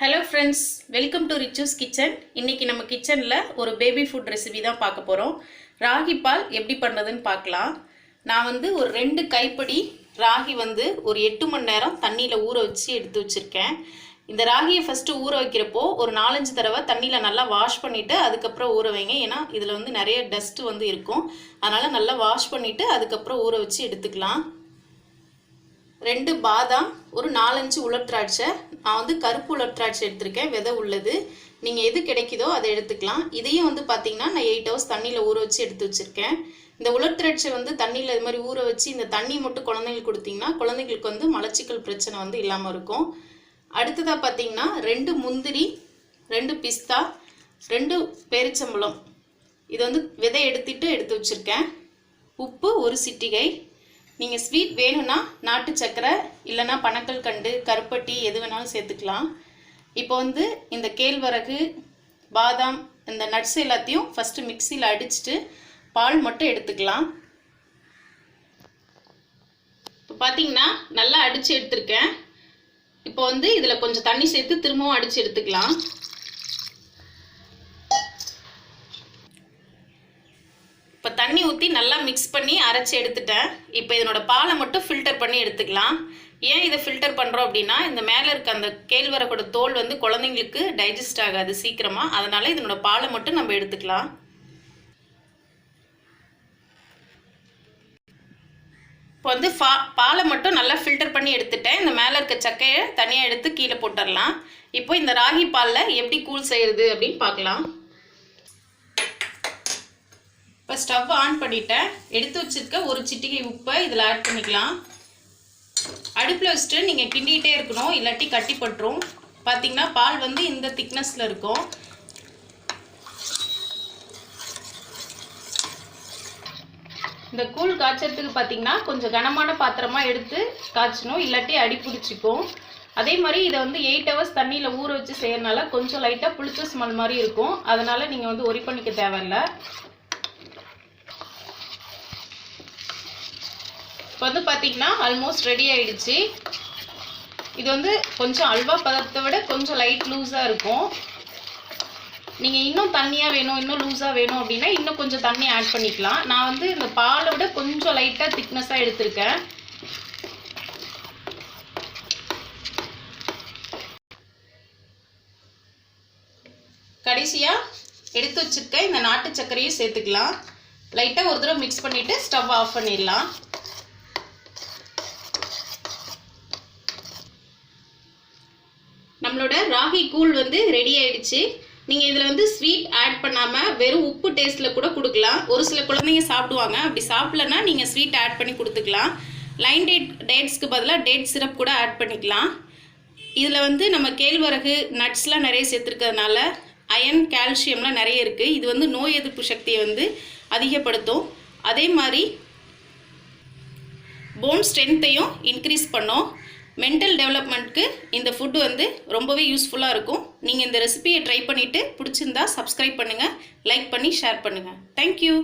Hello friends welcome to ரிச்சூஸ் kitchen இன்னைக்கு நம்ம கிச்சனில் ஒரு பேபி ஃபுட் ரெசிபி தான் பார்க்க போகிறோம் ராகி பால் எப்படி பண்ணுறதுன்னு பார்க்கலாம். நான் வந்து ஒரு ரெண்டு கைப்படி ராகி வந்து ஒரு எட்டு மணி நேரம் தண்ணியில் ஊற வச்சு எடுத்து வச்சுருக்கேன். இந்த ராகியை ஃபஸ்ட்டு ஊற வைக்கிறப்போ ஒரு நாலஞ்சு தடவை தண்ணியில் நல்லா வாஷ் பண்ணிவிட்டு அதுக்கப்புறம் ஊற வைங்க. ஏன்னா இதில் வந்து நிறைய டஸ்ட்டு வந்து இருக்கும். அதனால் நல்லா வாஷ் பண்ணிவிட்டு அதுக்கப்புறம் ஊற வச்சு எடுத்துக்கலாம். ரெண்டு பாதாம் ஒரு நாலஞ்சு உலர் திராட்சை நான் வந்து கருப்பு உலர் திராட்சை எடுத்திருக்கேன் விதை உள்ளது. நீங்கள் எது கிடைக்குதோ அதை எடுத்துக்கலாம். இதையும் வந்து பார்த்தீங்கன்னா நான் எயிட் ஹவர்ஸ் தண்ணியில் ஊற வச்சு எடுத்து வச்சுருக்கேன். இந்த உலர் திராட்சை வந்து தண்ணியில் இது மாதிரி ஊற வச்சு இந்த தண்ணி மட்டும் குழந்தைங்களுக்கு கொடுத்தீங்கன்னா குழந்தைங்களுக்கு வந்து மலச்சிக்கல் பிரச்சனை வந்து இல்லாமல் இருக்கும். அடுத்ததாக பார்த்தீங்கன்னா ரெண்டு முந்திரி ரெண்டு பிஸ்தா ரெண்டு பேரிச்சம்பழம். இது வந்து விதை எடுத்துட்டு எடுத்து வச்சுருக்கேன். உப்பு ஒரு சிட்டிகை நீங்கள் ஸ்வீட் வேணும்னா நாட்டு சக்கரை இல்லைனா பனக்கல் கண்டு கருப்பட்டி எது வேணாலும் சேர்த்துக்கலாம். இப்போ வந்து இந்த கேழ்வரகு பாதாம் இந்த நட்ஸ் எல்லாத்தையும் ஃபஸ்ட்டு மிக்சியில் அடிச்சுட்டு பால் மட்டும் எடுத்துக்கலாம். இப்போ பார்த்தீங்கன்னா நல்லா அடித்து எடுத்திருக்கேன். இப்போ வந்து இதில் கொஞ்சம் தண்ணி சேர்த்து திரும்பவும் அடித்து எடுத்துக்கலாம். தண்ணி ஊற்றி நல்லா மிக்ஸ் பண்ணி அரைச்சி எடுத்துட்டேன். இப்போ இதனோட பாலை மட்டும் ஃபில்டர் பண்ணி எடுத்துக்கலாம். ஏன் இதை ஃபில்டர் பண்ணுறோம் அப்படின்னா இந்த மேலே இருக்க அந்த கேழ்வரகோட தோல் வந்து குழந்தைங்களுக்கு டைஜஸ்ட் ஆகாது சீக்கிரமாக அதனால் இதனோட பாலை மட்டும் நம்ம எடுத்துக்கலாம். இப்போ வந்து ஃபா பாலை மட்டும் நல்லா ஃபில்டர் பண்ணி எடுத்துட்டேன். இந்த மேலே இருக்க சக்கையை தனியாக எடுத்து கீழே போட்டுடலாம் இப்போ இந்த ராகி பாலில் எப்படி கூழ் செய்கிறது அப்படின்னு பார்க்கலாம். இப்போ ஸ்டவ் ஆன் பண்ணிட்டேன். எடுத்து வச்சுருக்க ஒரு சிட்டிகை உப்பை இதில் ஆட் பண்ணிக்கலாம். அடுப்பில் வச்சுட்டு நீங்கள் கிண்டிகிட்டே இருக்கணும் இல்லாட்டி கட்டிப்பட்டுரும் பார்த்தீங்கன்னா பால் வந்து இந்த திக்னஸில் இருக்கும். இந்த கூழ் காய்ச்சறதுக்கு பார்த்தீங்கன்னா கொஞ்சம் கனமான பாத்திரமாக எடுத்து காய்ச்சணும் இல்லாட்டி அடி பிடிச்சிக்கும். அதே மாதிரி இதை வந்து எயிட் ஹவர்ஸ் தண்ணியில் ஊற வச்சு செய்யறதுனால கொஞ்சம் லைட்டாக புளிச்ச ஸ்மெல் மாதிரி இருக்கும். அதனால் நீங்கள் வந்து ஒரி பண்ணிக்க தேவையில்லை. இப்போ வந்து பார்த்தீங்கன்னா ஆல்மோஸ்ட் ரெடி ஆகிடுச்சு இது வந்து கொஞ்சம் அல்வா பதத்தை விட கொஞ்சம் லைட் லூஸாக இருக்கும். நீங்கள் இன்னும் தண்ணியாக வேணும் இன்னும் லூஸாக வேணும் அப்படின்னா இன்னும் கொஞ்சம் தண்ணி ஆட் பண்ணிக்கலாம். நான் வந்து இந்த பாலை விட கொஞ்சம் லைட்டாக திக்னஸாக எடுத்திருக்கேன். கடைசியாக எடுத்து வச்சுருக்க இந்த நாட்டு சர்க்கரையும் சேர்த்துக்கலாம். லைட்டாக ஒரு தடவை மிக்ஸ் பண்ணிவிட்டு ஸ்டவ் ஆஃப் பண்ணிடலாம். நம்மளோட ராகி கூழ் வந்து ரெடி ஆயிடுச்சு. நீங்கள் இதில் வந்து ஸ்வீட் ஆட் பண்ணாமல் வெறும் உப்பு டேஸ்ட்டில் கூட கொடுக்கலாம். ஒரு சில குழந்தைங்க சாப்பிடுவாங்க. அப்படி சாப்பிட்லன்னா நீங்கள் ஸ்வீட் ஆட் பண்ணி கொடுத்துக்கலாம். லைன் டேட் டேட்ஸ்க்கு பதிலாக டேட் சிரப் கூட ஆட் பண்ணிக்கலாம். இதில் வந்து நம்ம கேழ்வரகு நட்ஸ்லாம் நிறைய சேர்த்துருக்கிறதுனால அயன் கால்சியம்லாம் நிறைய இருக்குது இது வந்து நோய் எதிர்ப்பு சக்தியை வந்து அதிகப்படுத்தும். அதே மாதிரி போன் ஸ்ட்ரென்த்தையும் இன்க்ரீஸ் பண்ணும். மென்டல் டெவலப்மெண்ட்க்கு இந்த ஃபுட்டு வந்து ரொம்பவே யூஸ்ஃபுல்லாக இருக்கும். நீங்கள் இந்த ரெசிபியை ட்ரை பண்ணிவிட்டு பிடிச்சிருந்தா சப்ஸ்கிரைப் பண்ணுங்கள் லைக் பண்ணி ஷேர் பண்ணுங்கள் தேங்க்யூ